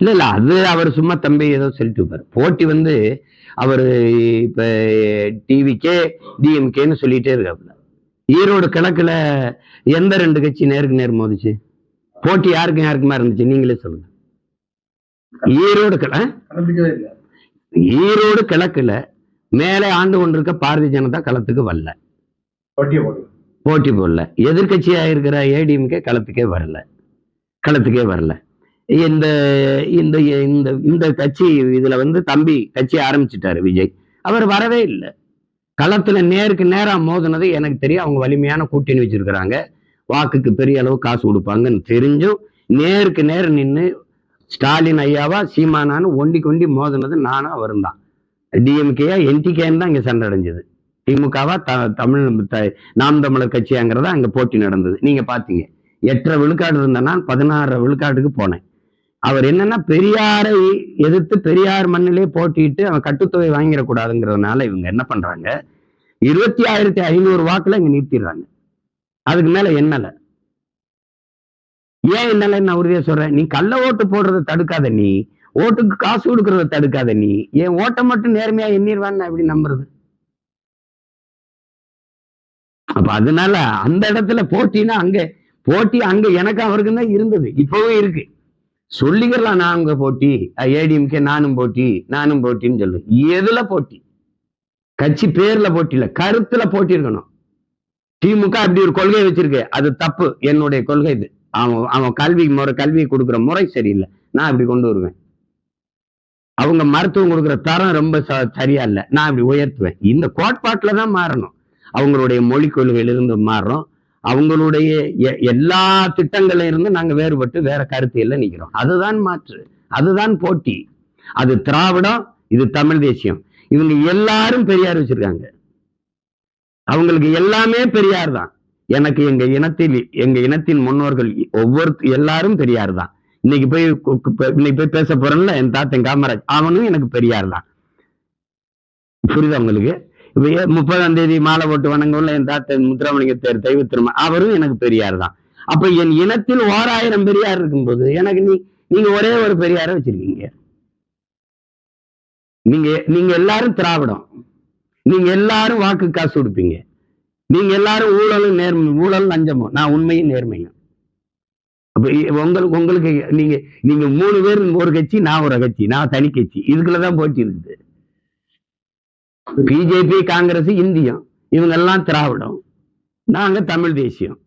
இல்ல இல்ல அது அவர் சும்மா தம்பி ஏதோ சொல்லிட்டு இருப்பாரு. போட்டி வந்து அவர் இப்ப டிவிக்கே டிஎம்கேன்னு சொல்லிட்டே இருக்காப்புல. ஈரோடு கிழக்குல எந்த ரெண்டு கட்சி நேருக்கு நேர் மோதிச்சு? போட்டி யாருக்கும் யாருக்குமா இருந்துச்சு? நீங்களே சொல்லுங்க. ஈரோடு கிள ஈரோடு கிழக்குல மேலே ஆண்டு கொண்டிருக்க பாரதிய ஜனதா களத்துக்கு வரல. போட்டியை போட்டி போடல. எதிர்கட்சியாக இருக்கிற ஏடிஎம்கே களத்துக்கே வரல. களத்துக்கே வரல. இந்த இந்த இந்த இந்த கட்சி இதில் வந்து தம்பி கட்சி ஆரம்பிச்சிட்டாரு விஜய். அவர் வரவே இல்லை. களத்தில் நேருக்கு நேராக மோதினது எனக்கு தெரியும். அவங்க வலிமையான கூட்டணி வச்சிருக்கிறாங்க. வாக்குக்கு பெரிய அளவு காசு கொடுப்பாங்கன்னு தெரிஞ்சும் நேருக்கு நேர் நின்று ஸ்டாலின் ஐயாவா சீமானான்னு ஒண்டி கொண்டி மோதினது நானும் அவரும் தான் டிஎம்கேயா என்டிகேன்னு தான் இங்கே சண்டை அடைஞ்சது. திமுகவா த தமிழ் த- நாம் தமிழர் கட்சியாங்கிறதா அங்கே போட்டி நடந்தது. நீங்க பார்த்தீங்க எட்டரை விழுக்காடு இருந்தேன்னா பதினாறு விழுக்காட்டுக்கு போனேன். அவர் என்னன்னா பெரியாரை எதிர்த்து பெரியார் மண்ணிலே போட்டிட்டு அவன் கட்டுத்தொகை வாங்கிடக்கூடாதுங்கிறதுனால இவங்க என்ன பண்றாங்க? இருபத்தி ஆயிரத்தி ஐநூறு வாக்குல இங்க நிறுத்திடுறாங்க. அதுக்கு மேல என்னல ஏன் என்னல நான் உறுதியா சொல்றேன். நீ கள்ள ஓட்டு போடுறத தடுக்காத நீ. ஓட்டுக்கு காசு கொடுக்கறத தடுக்காத நீ. என் ஓட்டை மட்டும் நேர்மையா எண்ணிடுவான்னு அப்படி நம்புறது? அப்ப அதனால அந்த இடத்துல போட்டினா அங்க போட்டி அங்க எனக்கு அவருக்கும் தான் இருந்தது. இப்பவும் இருக்கு. சொல்லிக்கிறலாம் நான் அங்க போட்டி ஏடிஎம்கே நானும் போட்டி நானும் போட்டின்னு சொல்லு. எதுல போட்டி? கட்சி பேர்ல போட்டி இல்ல கருத்துல போட்டி இருக்கணும். திமுக அப்படி ஒரு கொள்கை வச்சிருக்கு. அது தப்பு. என்னுடைய கொள்கை இது. அவன் அவன் கல்வி முறை கல்வி கொடுக்குற முறை சரியில்லை. நான் அப்படி கொண்டு வருவேன். அவங்க மருத்துவம் கொடுக்குற தரம் ரொம்ப ச- சரியா இல்லை. நான் அப்படி உயர்த்துவேன். இந்த கோட்பாட்டுல தான் மாறணும். அவங்களுடைய மொழி கொள்கையிலிருந்து மாறுறோம். அவங்களுடைய எல்லா திட்டங்கள்ல இருந்து நாங்க வேறுபட்டு வேற கருத்தியல்ல நிற்கிறோம் அதுதான் மாற்று. அதுதான் போட்டி. அது திராவிடம் இது தமிழ் தேசியம். இவங்க எல்லாரும் பெரியார் வச்சிருக்காங்க. அவங்களுக்கு எல்லாமே பெரியார் தான். எனக்கு எங்க இனத்தில் எங்க இனத்தின் முன்னோர்கள் ஒவ்வொரு எல்லாரும் பெரியார் தான். இன்னைக்கு போய் இன்னைக்கு போய் பேச போறேன்ல என் தாத்தன் காமராஜ். அவனும் எனக்கு பெரியார் தான். புரியுது உங்களுக்கு? முப்பதாம் தேதி மாலை போட்டு வணங்கவுள்ள என் தாத்தன் முத்துராமலிங்க தேர் தெய்வ திரும்ப அவரும் எனக்கு பெரியார் தான் அப்ப என் இனத்தில் ஓராயிரம் பெரியார் இருக்கும்போது எனக்கு நீ நீங்க ஒரே ஒரு பெரியாரை வச்சிருக்கீங்க. நீங்க நீங்க எல்லாரும் திராவிடம். நீங்க எல்லாரும் வாக்கு காசு கொடுப்பீங்க நீங்க எல்லாரும் ஊழலும் நேர்மை ஊழல் லஞ்சமும். நான் உண்மையும் நேர்மையும். அப்ப உங்களுக்கு உங்களுக்கு நீங்க நீங்க மூணு பேர் ஒரு கட்சி நான் ஒரு கட்சி நான் தனி கட்சி. இதுக்குள்ளதான் போட்டி இருக்குது. பிஜேபி காங்கிரஸ் இந்தியம் இவங்க எல்லாம் திராவிடம். நாங்க தமிழ் தேசியம்.